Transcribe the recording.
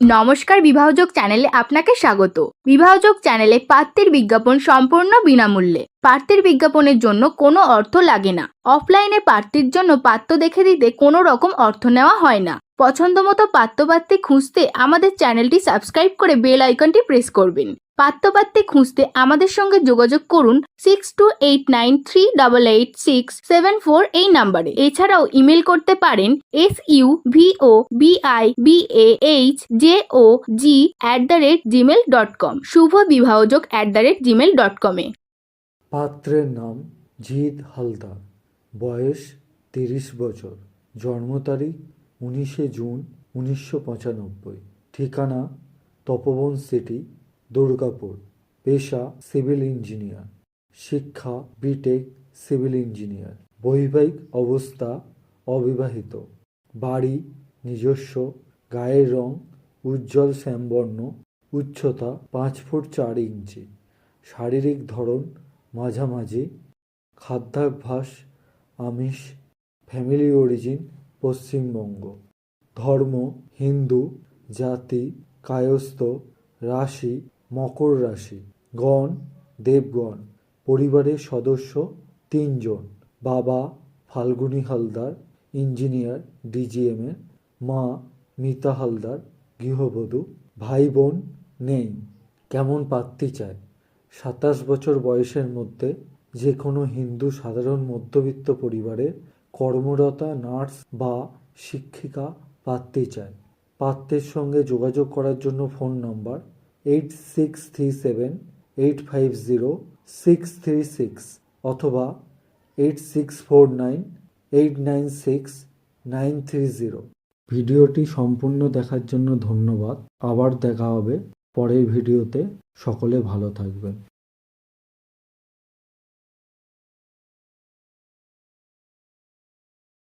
নমস্কার বিবাহযোগ চ্যানেলে আপনাকে স্বাগত। বিবাহযোগ চ্যানেলে পাত্রের বিজ্ঞাপন সম্পূর্ণ বিনামূল্যে। পাত্রের বিজ্ঞাপনের জন্য কোনো অর্থ লাগে না। অফলাইনে প্রার্থীর জন্য পাত্র দেখে দিতে কোনো রকম অর্থ নেওয়া হয় না। পছন্দমতো পাত্রপাত্রী খুঁজতে আমাদের চ্যানেলটি সাবস্ক্রাইব করে বেল আইকনটি প্রেস করবেন। পাত্রপাত্রী খুঁজতে আমাদের সঙ্গে যোগাযোগ করুন six two eight nine three double eight six seven four এই নাম্বারে। এছাড়াও ইমেল করতে পারেন S U V O B I B A H J O G at the rate Gmail dot com Shubho বিবাহযোগ at the rate Gmail dot কমে পাত্রের নাম জিৎ হালদার। বয়স তিরিশ বছর। জন্ম তারিখ উনিশে জুন উনিশশো পঁচানব্বই। ঠিকানা তপবন সিটি দুর্গাপুর, পেশা সিভিল ইঞ্জিনিয়ার, শিক্ষা বিটেক সিভিল ইঞ্জিনিয়ার। বৈবাহিক অবস্থা অবিবাহিত। বাড়ি নিজস্ব, গায়ের রং উজ্জ্বল শ্যামবর্ণ, উচ্চতা পাঁচ ফুট চার ইঞ্চি। শারীরিক ধরন মাঝামাঝি। খাদ্যাভ্যাস, আমিষ, ফ্যামিলি অরিজিন, পশ্চিমবঙ্গ। ধর্ম, হিন্দু, জাতি, কায়স্থ, রাশি মকর রাশি। গণ, দেবগণ, পরিবারের সদস্য তিনজন। বাবা, ফাল্গুনী হালদার। ইঞ্জিনিয়ার ডিজিএমএ মা, মিতা হালদার, গৃহবধূ। ভাই বোন নেই। কেমন পাত্রী চায়? সাতাশ বছর বয়সের মধ্যে যে কোনো হিন্দু সাধারণ মধ্যবিত্ত পরিবারের কর্মরতা নার্স বা শিক্ষিকা পাত্রী চায়। পাত্রের সঙ্গে যোগাযোগ করার জন্য phone number eight six three seven eight five zero six three six অথবা eight six four nine eight nine six nine three zero ভিডিওটি সম্পূর্ণ দেখার জন্য ধন্যবাদ। আবার দেখা হবে পরের ভিডিওতে। সকলে ভালো থাকবেন।